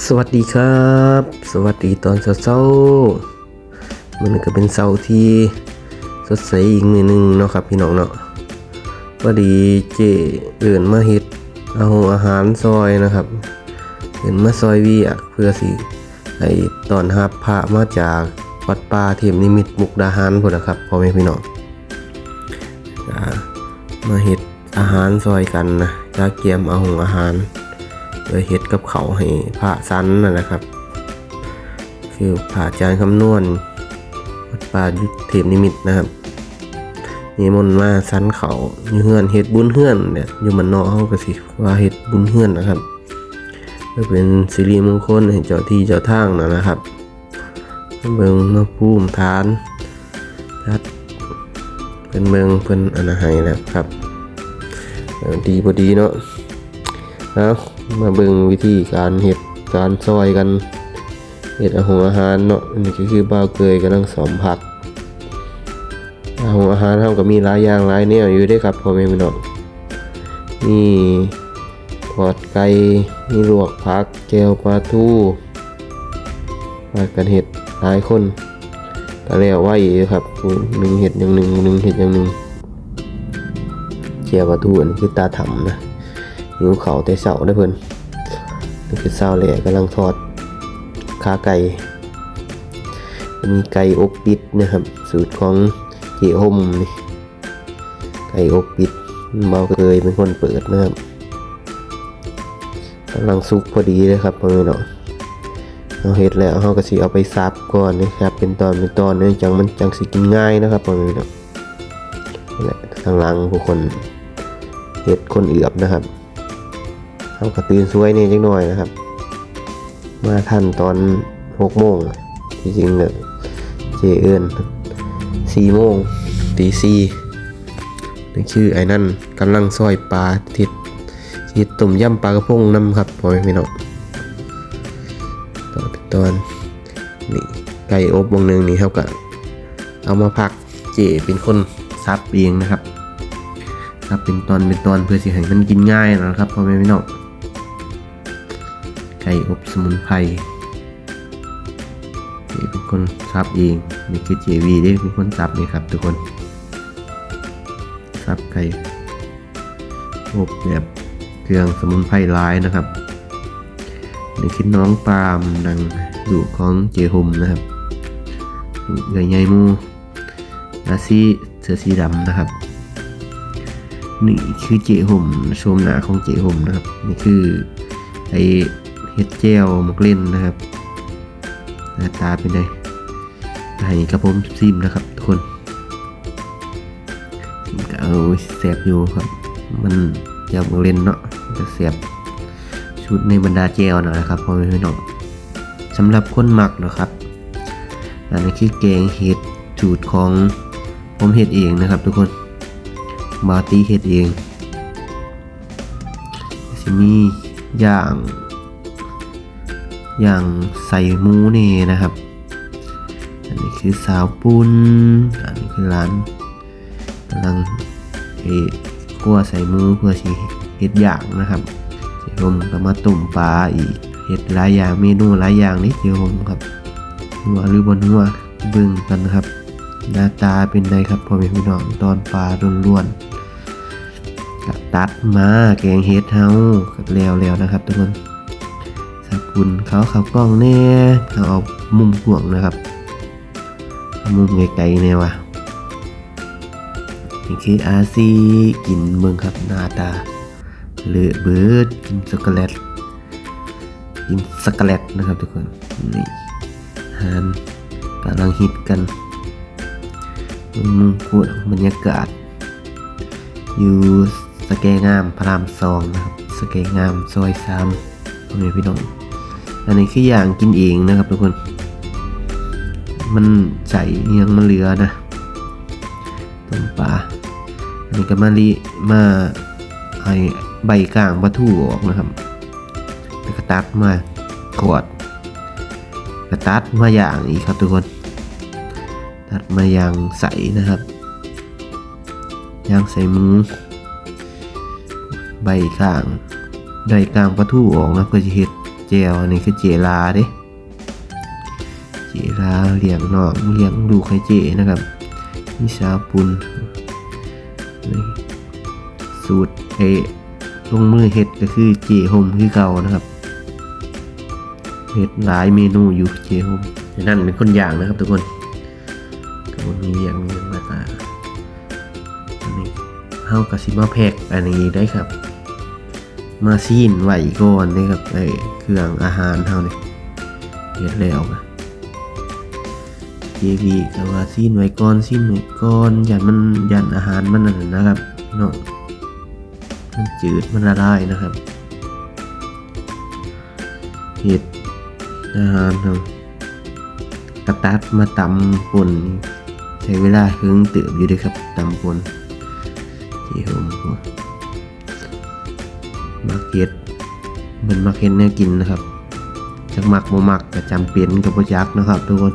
สวัสดีครับ สวัสดีตอนเช้าๆมันก็เป็นเช้าที่สดใสอีกนิดนึงเนาะครับพี่น้องเนาะพอดีเจเอื่นมาเฮ็ดเอาอาหารซอยนะครับเห็นมาซอยวียกเพื่อสิให้ตอนรับพระมาจากวัดป่าเทียมนิมิตมุกดาหารพุ่นนะครับพ่อแม่พี่น้องมาเฮ็ดอาหารซอยกันนะจะเกียมเอาหงอาหาร โดยเฮ็ดกับเขาให้พระสันนะครับคือผ่าจารย์คำนวณวัดป่ายุทธเทพนิมิตนะครับนิมนมาสันเขาอยู่เฮือนเฮ็ดบุญเฮือนเนี่ยอยู่มันนอกเฮาก็สิว่าเฮ็ดบุญเฮือนนะครับเพื่อเป็นสิริมงคลให้เจ้าที่เจ้าทางนั่นะครับเบิ่งมาภูมิฐานทัดเป็นเมืองเพิ่นอนาให้แล้วครับเออดีบ่ดีเนาะเอา มาเบิ่งวิธีการเห็ดการซอยกันเห็ดอาหงอาหารเนาะนนี้ก็คือบ้าเกยกำลังสอมผักอาหงอาหารเฮาก็มีหลายอย่างหลายแนวอยู่ด้ครับพ่อแม่พี่น้องมีทอดไก่มีลวกผักแก้วปลาทูมากันเห็ดหลายคนก็แล้วไว้อยู่ครับหนึ่งเห็ดอย่างหนึ่งหนึ่งเห็ดอย่างหนึ่งแก้วปลาทูอันนคือตาถ่ำนะ หิวเขาแต่เสาได้เพิ่นนี่คือเสาแหล่กำลังทอดขาไก่ มีไก่อกปิดนะครับ สูตรของเจีห่มนี่ไก่อกปิดเบาเคยเป็นคนเปิดนะครับกำลังสุกพอดีเลยครับพ่อแม่เนาะเอาเห็ดแล้วเขาก็สิเอาไปซับก่อนนะครับ เป็นตอนเป็นตอนเนื่องจากมันจังสิกินง่ายนะครับพ่อแม่เนาะนี่แหละทางลังผู้คนเห็ดคนเอือบนะครับ เขากระตื่นสวยนี่จังหน่อยนะครับ มาทันตอนหกโมงที่จริงเนี่ยเจเอินสี่โมงตีสี่นี่ชื่อไอ้นั่นกำลังซอยปลาทิดทิดต้มย่ำปลากระพงน้ำครับพ่อแม่พี่น้องตอนเป็นตอนนี่ไก่อบวงหนึ่งนี่เขาก็เอามาพักเจเป็นคนซับเองนะครับซับเป็นตอนเป็นตอนเพื่อสิให้มันกินง่ายนะครับพ่อแม่พี่น้อง ไก่อบสมุนไพรนี่เป็นคนซับเองนี่คือเจวีได้เป็นคนซับนี่ครับทุกคนซับไก่อบแบบเครื่องสมุนไพรร้ายนะครับนี่คือน้องปาล์มนางดูของเจฮมนะครับดูใหญ่ใหญ่มูนาซีเสือสีดำนะครับนี่คือเจฮมชมหนาของเจฮมนะครับนี่คือไอ เฮ็ดเจลมักเล่นนะครับ หน้าตาเป็นไงให้กระผมซิมนะครับทุกคนก็เอาแสบอยู่ครับ มันเจลมักเล่นเนาะจะแสบชุดในบรรดาเจลนะครับพอแม่พี่น้องสำหรับคนหมักนะครับ อันนี้คือแกงเห็ดสูตรของผมเห็ดเองนะครับ ทุกคนบาตีเห็ดเองจะมีอย่าง อย่างใส่มูนี่นะครับ อันนี้คือสาวปุ้นอันนี้คือร้านกำลังเฮ็ดคั่วใส่หมูเพื่อสิเฮ็ดอย่างนะครับเจียวผมก็มาตุ่มปลาอีกเฮ็ดหลายอย่างเมนูหลายอย่างนี่เจียวผมครับหัวหรือบนหัวเบิ่งกันนะครับ หน้าตาเป็นไงครับพ่อแม่พี่น้องตอนปลาล้วนๆตัดมาแกงเฮ็ดเฮาก็แล้วๆนะครับทุกคน สกุลเขาเขากล้องแน่เขาเอามุมกวางนะครับ มุมไกลๆเนี่ยว่ะนี่คืออาซีกินเมืองครับหน้าตาเลอะเบิร์ดกินช็อกโกแลตกินช็อกโกแลตนะครับทุกคนนี่อาหารกำลังฮิตกันมุมพูดบรรยากาศ อยู่สแกงามพระรามสองนะครับ สแกงามซอยสามพ่อแม่พี่น้อง อันนี้คืออย่างกินเองนะครับทุกคน มันใส่ยังมันเหลือนะต้มปลาอันนี้ก็มาลีมาไอใบกลางปลาทูออกนะครับแล้วก็ตัดมากอดก็ตัดมาอย่างอีกครับทุกคน ตัดมาอย่างใสนะครับย่างใส่หมูใบกลางใบกลางปลาทูออกนะเพื่อจะเห็ด จเจลอันนี้คือเจลาเด้เจลาเลี้ยงนองเลี้ยงลูกให้เจนะครับมีชาปุนสูตรเอลงมือเฮ็ดก็คือเจโฮมคือเก่านะครับเฮ็ดหลายเมนูอยู่เจโฮมนั่นเป็นคนอย่างนะครับทุกคนก็มีอย่างมีอย่างแล้วก็อันนี้เฮาก็สิมาแพกอันนี้ได้ครับ มาซีนไหวก่อนนี่ครับไอ้ เครื่องอาหารเฮานี่เฮ็ดแล้วก็เจพีก็ว่าซีนไว้ก่อนซีนไว้ก่อนยันมันยันอาหารมันนั่นนะครับเนาะมันจืดมันละลายนะครับเฮ็ดอาหารเฮากระตัดมาตำปนใช้เวลาเฮิงเติบอยู่ด้วยครับตำปนที่ผมมาเก็ต เหมือนมาเก็ตเนี่ยกินนะครับจักมักบ่มักก็จำเป็นกับบ่จักนะครับ ทุกคน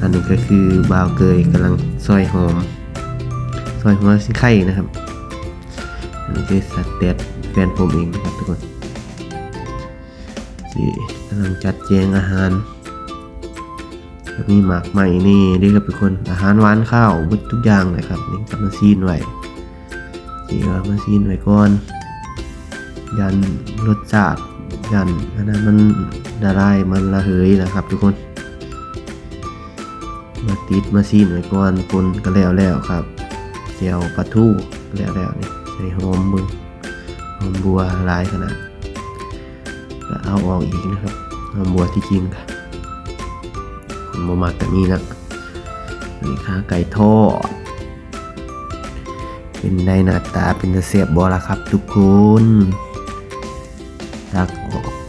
อันนี้ก็คือบาวเกยกำลังซอยหอมซอยหัวสิไข่นะครับ อันนี้คือสัตว์เด็ดแฟนผมเองนะครับทุกคนที่กำลังจัดแจงอาหารมีหมากใหม่นี่ด้วยครับทุกคนอาหารหวานข้าวเบิดทุกอย่างเลยครับนี่กำลังซีนไว้ที่ว่ามาซีนไว้ก่อน ยันรสชาติยันอันนั้นมันละลายมันระเหยนะครับ ทุกคน มาติดมาซีนไว้ก่อนปนก็แล้วแล้วครับเจียวปลาทูก็แล้วแล้วนี่ใส่หอมมึงหอมบัวหลายขนาดก็เอาออกอีกนะครับหอมบัวที่จริงค่ะคนบ่มักแบบนี้นะนี่ขาไก่ทอดเป็นได้หน้าตาเป็นเสียบบอละครับทุกคน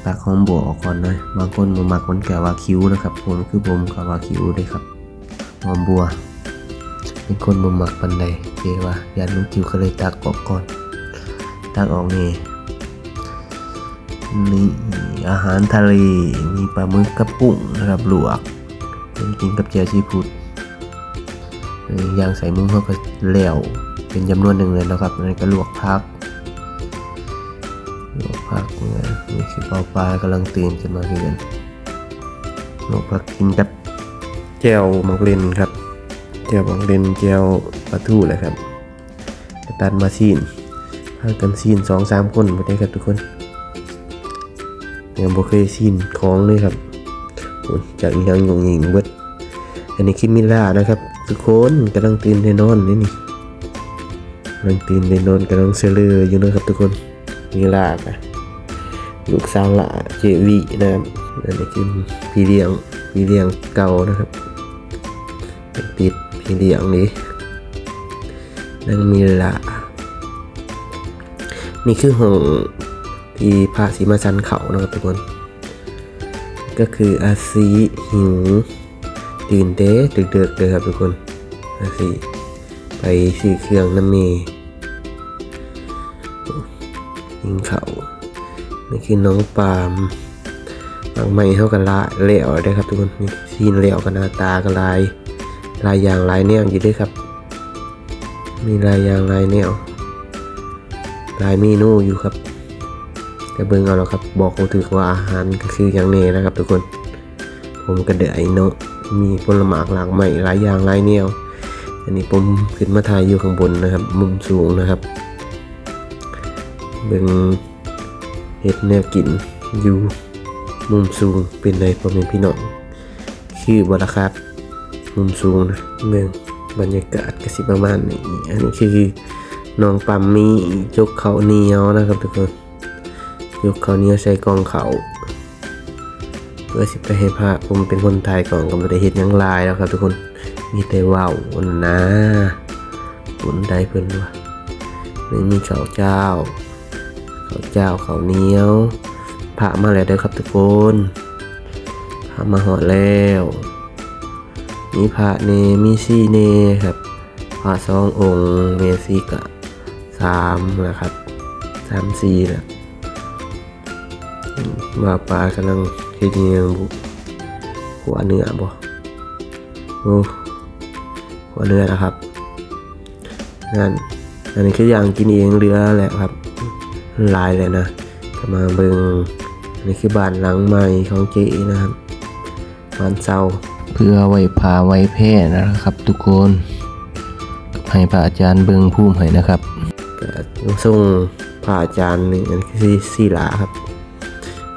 ตักหอมบัวออกก่อนนะบางคนมามักคนแก่ว่าคิ้วนะครับผมคือผมกับว่าคิ้วเลยครับหอมบัวเป็นคนบ่มักปันใดเจว่าอยากรู้คิ้วก็เลยตักออกก่อน ตักออกนี่นี่อาหารทะเลมีปลาหมึกกระปุ่งนะครับลวกกินกับเจียวซีฟู้ดย่างใส่มุ้งเขาก็แล้วเป็นจำนวนหนึ่งเลยนะครับอันนี้ก็ลวกพัก คือเปาปลากำลังตื่นขึ้นมาคือกันกพักกินกับแจ่วมังเลนครับแจ่วมังเลนแจ่วปลาทูเลยครับตันมาซีนพากันซีนสองสามคนไปได้ครับทุกคนยังบ่เคยซีนของเลยครับจากอีหยังยงยิงเบิดอันนี้คิมิล่านะครับ ทุกคนกำลังตื่นได้นอนนี่นี่กำลังตื่นได้นอนกำลังเซเลืออยู่นะครับทุกคนมิล่าค่ะ ลูกสาวละเจวีนะครับอันนี้คือพี่เลี้ยงพี่เลี้ยงเก่านะครับติดพี่เลี้ยงนี้นั่งมิล่านี่คือห้องที่พระศรีมาจันเขานะครับทุกคน ก็คืออาซีหิวตื่นเต้ดึกเดือเลยครับทุกคนอาสิไปซื้อเครื่องน้ำเมยิงเขา นี่คือน้องปาล์มบางไม่เข้ากันละเหลวได้ครับทุกคนนี่ซีนเหลวกันหน้าตากันลายลายอย่างลายแนวอยู่ด้วยครับ มีลายอย่างลายแนวลายเมนูอยู่ครับแต่เบิ่งเอาแล้วครับ บอกเขาถือว่าอาหารก็คืออย่างนี้นะครับ ทุกคน ผมก็เดอยเนาะมีผลไม้หลากใหม่หลายอย่างหลายแนวอันนี้ผมขึ้นมาถ่ายอยู่ข้างบนนะครับ มุมสูงนะครับเบิ่ง เห็ดแนวกินอยู่มุมสูงเป็นในพ่อแม่พี่น้องคือบราครับ มุมสูงนะเมืองบรรยากาศกสิประมาณนี้อันนี้คือน้องปั๊มมีจกเขาเหนียวนะครับทุกคนยกเขาเหนียวใส่กองเขาเพื่อสิไปให้พระผมเป็นคนไทยก่อนก็ไม่ได้เห็นยังลายแล้วครับทุกคนมีแต่ว่าวนะคนใดเพิ่นว่าไม่มีข้าวเจ้า ข้าวเจ้าข้าวเหนียวพระมาแล้วเด้อครับทุกคนพระมาหอดแล้ว มีพระเนมีซี่เนครับพระสององค์เมซีกะสามนะครับสามสี่แหละว่าปลากำลังเฮ็ดอิหยังบุหัวเนื้อบ่โอ้หัวเนื้อนะครับนั่นอันนี้คืออย่างกินเองเรือแหละครับ หลายเลยนะก็มาเบิ่งนี่คือบ้านหลังใหม่ของเจนะครับบ้านเซาเพื่อไว้พาไว้แพร่นะครับ ทุกคนให้พระอาจารย์เบิงภูมิให้นะครับก็ส่งพระอาจารย์นี่อันคือศิลาครับ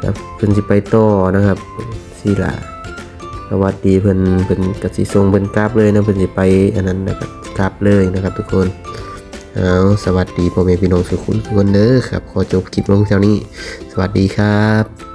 ครับเพิ่นสิไปต่อนะครับศิลาสวัสดีเพิ่นเพิ่นกสิทรงเพิ่นกราบเลยนะเพิ่นสิไปอันนั้นนะครับกราบเลยนะครับ ทุกคน เอาสวัสดีพ่อแม่พี่น้องสุขุนทุกคนเด้อครับ ขอจบคลิปลงเท่านี้ สวัสดีครับ